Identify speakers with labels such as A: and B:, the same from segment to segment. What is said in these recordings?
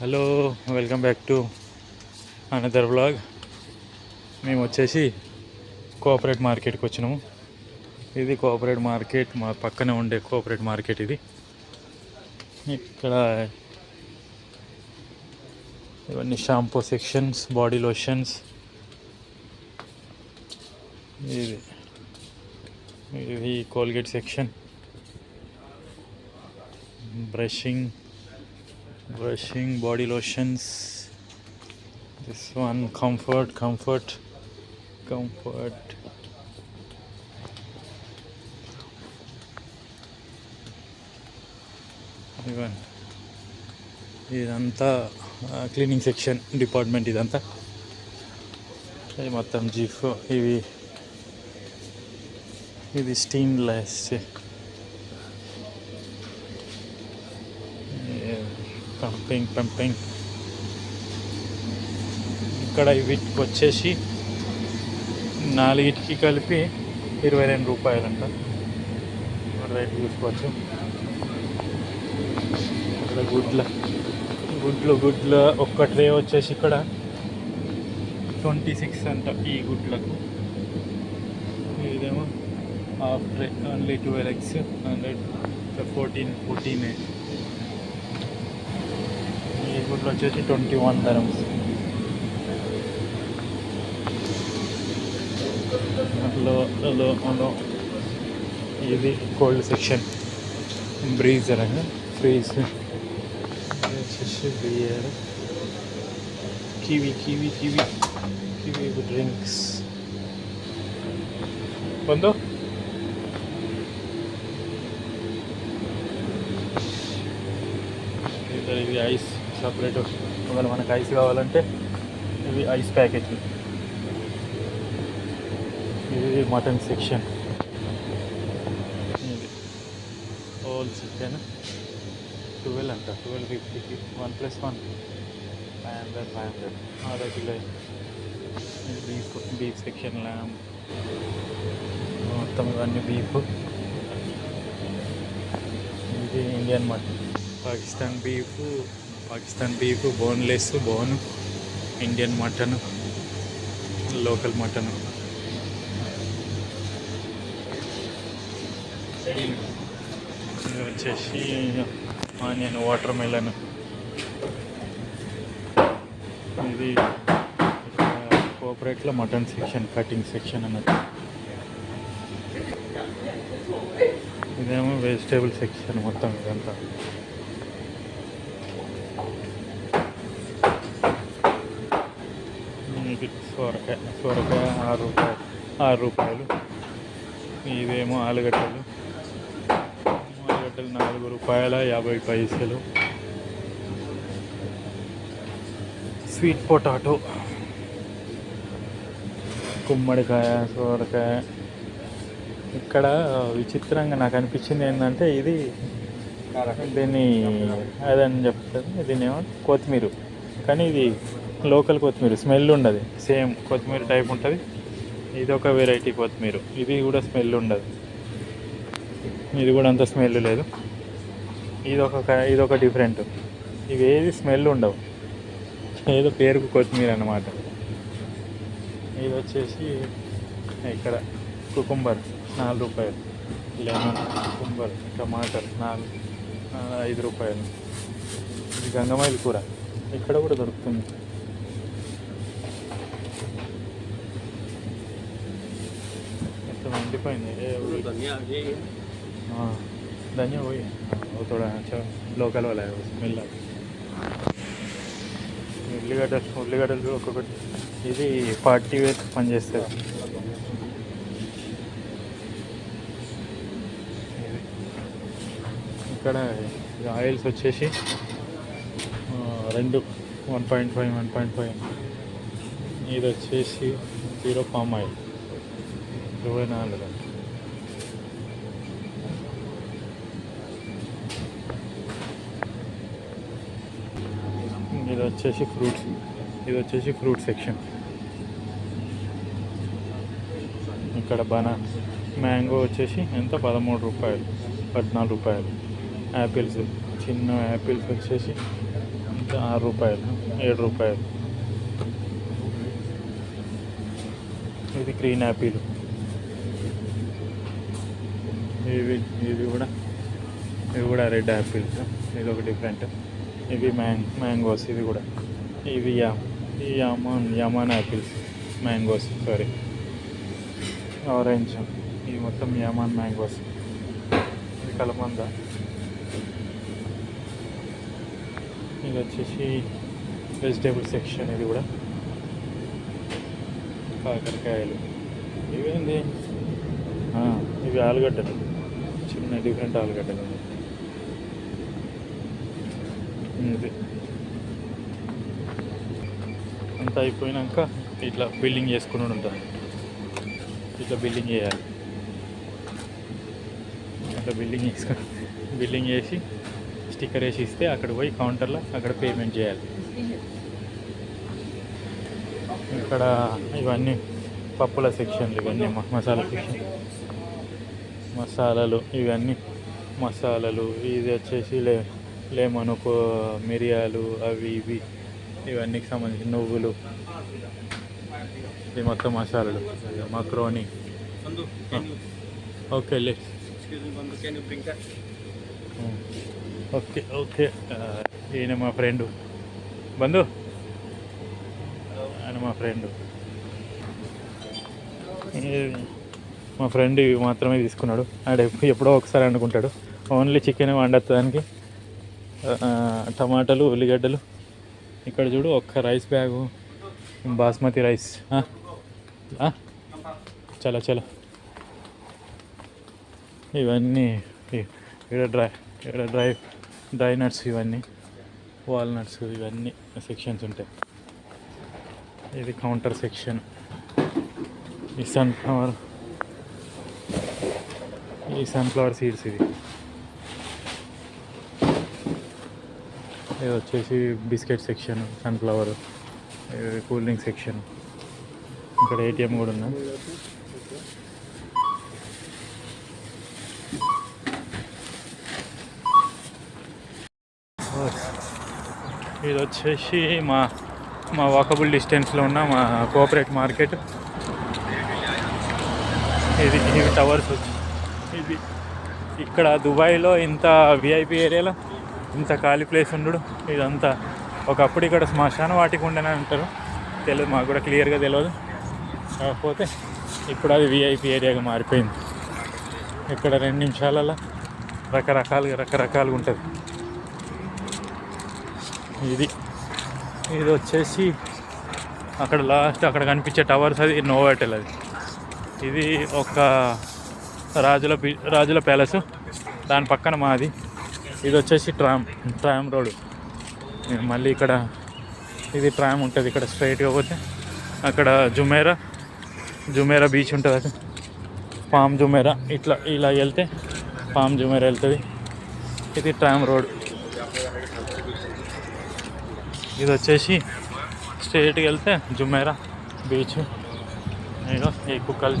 A: Hello welcome back to another vlog మేము వచ్చేసి cooperate మార్కెట్కి వచ్చినాము. ఇది కోఆపరేట్ మార్కెట్ మా పక్కనే ఉండే కోఆపరేట్ మార్కెట్ ఇది. ఇక్కడ ఇవన్నీ షాంపూ సెక్షన్స్ బాడీ లోషన్స్ ఇది ఇది Colgate section brushing brushing body lotions this one comfort comfort comfort even ఇదంతా క్లీనింగ్ సెక్షన్ డిపార్ట్మెంట్ ఇదంతా ఇది మొత్తం జీఫ్ ఇవి ఇది స్టీమ్ లెస్ పెంగ్ పంపింగ్ ఇక్కడ వీటికి వచ్చేసి నాలుగిటికి కలిపి ఇరవై రెండు రూపాయలంట. రేట్ చూసుకోవచ్చు? ఇక్కడ గుడ్ల గుడ్లు గుడ్ల ఒక్క ట్రే వచ్చేసి ఇక్కడ ట్వంటీ సిక్స్ అంట ఈ గుడ్లకు. ఇదేమో half tray only twelve x hundred fourteen fourteen ఈ గుడ్లు వచ్చేసి ట్వంటీ వన్ ధరమ్స్లో లో లో ఇది కోల్డ్ సెక్షన్ బ్రీజర్ అని ఫ్రీజ్ వచ్చేసి beer kiwi kiwi kiwi kiwi drinks పొందో ఇద్దరు ఇవి ఐస్ సపరేట్ ఒకవేళ మనకు ఐస్ కావాలంటే ఇవి ఐస్ ప్యాకెట్లు ఇది మటన్ సెక్షన్ ఇది హోల్ చికెన్ ట్వెల్వ్ అంట. ట్వెల్వ్ ఫిఫ్టీకి one plus one five hundred five hundred ఆधा కిలో. బీఫ్ బీఫ్ సెక్షన్ ల్యామ్ మొత్తం ఇవన్నీ బీఫ్ ఇది Indian mutton Pakistan beef Pakistan beef boneless bone Indian mutton local mutton ఇది వచ్చేసి ఆనియన్ వాటర్ మెలన్ ఇది కోఆపరేట్లో మటన్ సెక్షన్ కటింగ్ సెక్షన్ అన్నట్టు. ఇదేమో వెజిటేబుల్ సెక్షన్ మొత్తం ఇదంతా. ఇది సొరకాయ సొరకాయ ఆరు రూపాయలు ఆరు రూపాయలు. ఇవేమో ఆలుగడ్డలు. ఆలుగడ్డలు నాలుగు రూపాయల యాభై పైసలు. Sweet potato. గుమ్మడికాయ సొరకాయ. ఇక్కడ విచిత్రంగా నాకు అనిపించింది ఏంటంటే ఇది దీన్ని అదని చెప్తుంది దీన్ని ఏమో కొత్తిమీర. కానీ ఇది లోకల్ కొత్తిమీర స్మెల్ ఉండదు. సేమ్ కొత్తిమీర టైప్ ఉంటుంది. ఇది ఒక వెరైటీ కొత్తిమీర. ఇది కూడా స్మెల్ ఉండదు. ఇది కూడా అంత స్మెల్ లేదు. ఇది ఒక క- ఇది ఒక డిఫరెంట్ ఇవి ఏది స్మెల్ ఉండవు. ఏదో పేరుకు కొత్తిమీర అన్నమాట. ఇది వచ్చేసి ఇక్కడ కుకుంబర్ నాలుగు రూపాయలు. లెమన్ కుకుంబర్ టమాటర్ నాలుగు ఐదు రూపాయలు. ఇది గంగమైల కూర. ఇక్కడ కూడా దొరుకుతుంది. మొత్తం ఎండిపోయింది ఏ ఊరి- हाँ धनिया वही है हाँ, वो थोड़ा अच्छा లోకల్ వాళ్ళ స్మెల్ ఉల్లిగడ్డలు ఉల్లిగడ్డలు ఒక్కొక్కటి ఇది ఫార్టీ వేర్ పనిచేస్తుంది ఇది. ఇక్కడ ఈ ఆయిల్స్ వచ్చేసి ఆ, రెండు one point five one point five ఇది వచ్చేసి జీరో పామ్ ఆయిల్ ఇరవై నాలుగు. ఇది వచ్చేసి ఫ్రూట్స్ ఇది వచ్చేసి ఫ్రూట్ సెక్షన్. ఇక్కడ బనా మ్యాంగో వచ్చేసి ఎంత? పదమూడు రూపాయలు పద్నాలుగు రూపాయలు. యాపిల్స్ చిన్న యాపిల్స్ వచ్చేసి ఆరు రూపాయలు ఏడు రూపాయలు. ఇది గ్రీన్ యాపిల్. ఇవి ఇది కూడా ఇవి కూడా రెడ్ యాపిల్స్ ఇది ఒక డిఫరెంట్ ఇవి మ్యాంగ్ మ్యాంగోస్ ఇవి కూడా. ఇవి యామ్ ఈ యామాన్ యమాన్ యాపిల్స్ మ్యాంగోస్ సారీ. ఆరెంజ్. ఇవి మొత్తం యమాన్ మ్యాంగోస్. ఇది కలమంద ఇది వచ్చేసి వెజిటేబుల్ సెక్షన్ ఇది కూడా. కాకరకాయలు. ఇవేంది ఇవి ఆలుగడ్డలు. చిన్న డిఫరెంట్ ఆలుగడ్డలు. ఇది. అంతా అయిపోయినాక ఇట్లా బిల్డింగ్ చేసుకుని ఉంటుంది ఇట్లా బిల్డింగ్ చేయాలి. ఇట్లా బిల్డింగ్ చేసుకుని బిల్డింగ్ చేసి స్టిక్కర్ వేసి ఇస్తే అక్కడ పోయి కౌంటర్లో అక్కడ పేమెంట్ చేయాలి. ఇక్కడ ఇవన్నీ పప్పుల సెక్షన్లు ఇవన్నీ మసాలా సెక్షన్. మసాలాలు ఇవన్నీ మసాలాలు ఇది వచ్చేసి లే లెమన్ మిరియాలు అవి ఇవి ఇవన్నీ సంబంధించి నువ్వులు. ఇది మొత్తం మసాలాలు. మక్రోని. ఓకే లే? Okay okay. ఈయన మా ఫ్రెండ్. బంధు. ఆయన మా ఫ్రెండ్. మా ఫ్రెండ్ ఇవి మాత్రమే తీసుకున్నాడు. ఆడ ఎప్పుడో ఒకసారి అనుకుంటాడు. ఓన్లీ చికెన్ వండటానికి టమాటాలు ఉల్లిగడ్డలు. ఇక్కడ చూడు ఒక్క రైస్ బ్యాగు బాస్మతి రైస్ చాలా చాలా. ఇవన్నీ ఇక్కడ డ్రై ఇక్కడ డ్రై డ్రై నట్స్ ఇవన్నీ. వాల్నట్స్ ఇవన్నీ సెక్షన్స్ ఉంటాయి. ఇది కౌంటర్ సెక్షన్ ఈ సన్ఫ్లవర్ ఈ సన్ఫ్లవర్ సీడ్స్ ఇది. ఇది వచ్చేసి biscuit section sunflower cool drink section ఇక్కడ ఏటీఎం కూడా ఉన్నా ఇది వచ్చేసి మా మా వాకబుల్ డిస్టెన్స్లో ఉన్న మా కోఆపరేట్ మార్కెట్ ఇది ఇవి టవర్స్ వచ్చి. ఇది ఇక్కడ దుబాయ్లో ఇంత విఐపి ఏరియాలో ఇంత ఖాళీ ప్లేస్ ఉండడు. ఇదంతా ఒకప్పుడు ఇక్కడ శ్మశాన వాటికి ఉండని అంటారు. తెలియదు మాకు కూడా క్లియర్గా తెలియదు కాకపోతే ఇప్పుడు అది విఐపి ఏరియాగా మారిపోయింది. ఇక్కడ రెండు నిమిషాలలో రకరకాలుగా రకరకాలుగా ఉంటుంది. ఇది ఇది వచ్చేసి అక్కడ లాస్ట్ అక్కడ కనిపించే టవర్స్ అది నోవాటెల్ అది. ఇది ఒక రాజుల రాజుల ప్యాలెస్. దాని పక్కన మాది. ఇది వచ్చేసి ట్రామ్ ట్రామ్ రోడ్. మళ్ళీ ఇక్కడ ఇది ట్రామ్ ఉంటుంది ఇక్కడ స్ట్రైట్గా పోతే. అక్కడ జుమేరా జుమేరా బీచ్ ఉంటుంది అక్కడ పామ్ జుమేరా ఇట్లా ఇలా వెళ్తే పామ్ జుమేరా వెళ్తుంది. ఇది ట్రామ్ రోడ్. ఇది వచ్చేసి స్ట్రైట్కి వెళ్తే జుమేరా బీచ్ ఇగో ఈ కుక్కలు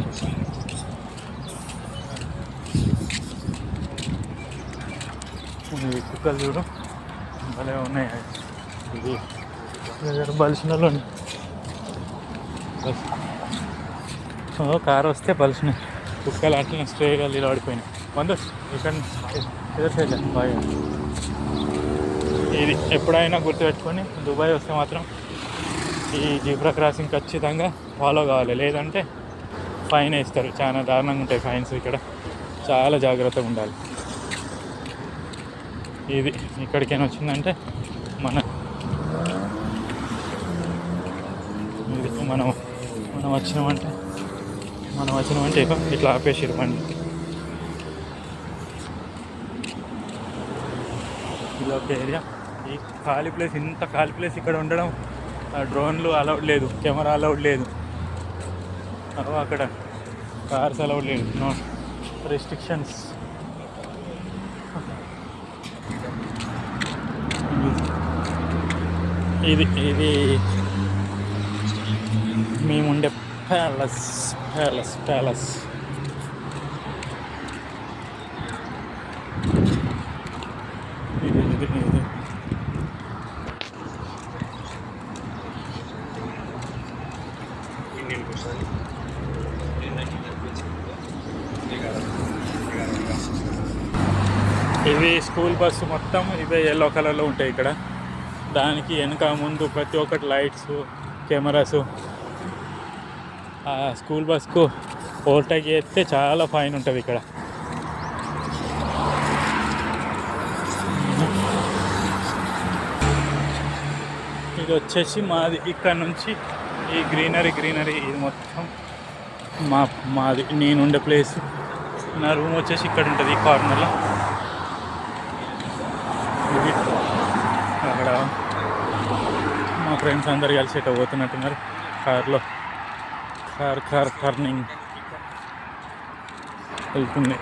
A: ఈ కుక్కలు చూడు భలే ఉన్నాయి ఇది బలిసినలో కారు వస్తే బలిసినాయి కుక్కలు అట్లనే స్ట్రేగా నిలబడిపోయినాయి మందు ఇక్కడ ఇదే సైడ్ బాగా ఇది ఎప్పుడైనా గుర్తుపెట్టుకొని దుబాయ్ వస్తే మాత్రం ఈ జీబ్రా క్రాసింగ్ ఖచ్చితంగా ఫాలో కావాలి. లేదంటే ఫైన్ వేస్తారు. చాలా దారుణంగా ఉంటాయి ఫైన్స్ ఇక్కడ. చాలా జాగ్రత్తగా ఉండాలి. ఇది ఇక్కడికైనా వచ్చిందంటే మన ఇది మనం మనం వచ్చినామంటే మనం వచ్చినామంటే ఇట్లా ఆపేసిరు బండి. ఇది ఒక ఏరియా. ఈ ఖాళీ ప్లేస్ ఇంత ఖాళీ ప్లేస్ ఇక్కడ ఉండడం ఆ డ్రోన్లు అలౌడ్ లేదు. కెమెరా అలౌడ్ లేదు. అక్కడ కార్స్ అలౌడ్ లేదు. No restrictions. ఇది ఇది మేముండే ప్యాలెస్ ప్యాలెస్ ప్యాలెస్ ఇది ఇది ఇది స్కూల్ బస్సు మొత్తం ఇవే ఎల్లో కలర్లో ఉంటాయి ఇక్కడ. దానికి వెనక ముందు ప్రతి ఒక్కటి లైట్స్ కెమెరాస్. ఆ స్కూల్ బస్కు ఓవర్టేక్ చేస్తే చాలా ఫైన్ ఉంటుంది ఇక్కడ. ఇది వచ్చేసి మాది. ఇక్కడ నుంచి ఈ గ్రీనరీ గ్రీనరీ ఇది మొత్తం మా మాది. నేనుండే ప్లేస్ నా రూమ్ వచ్చేసి ఇక్కడ ఉంటుంది ఈ కార్నర్లో ఇది. అక్కడ మా ఫ్రెండ్స్ అందరు కలిసి ఇట్లా పోతున్నట్టున్నారు. కార్లో. Car car turning. వెళ్తుంది.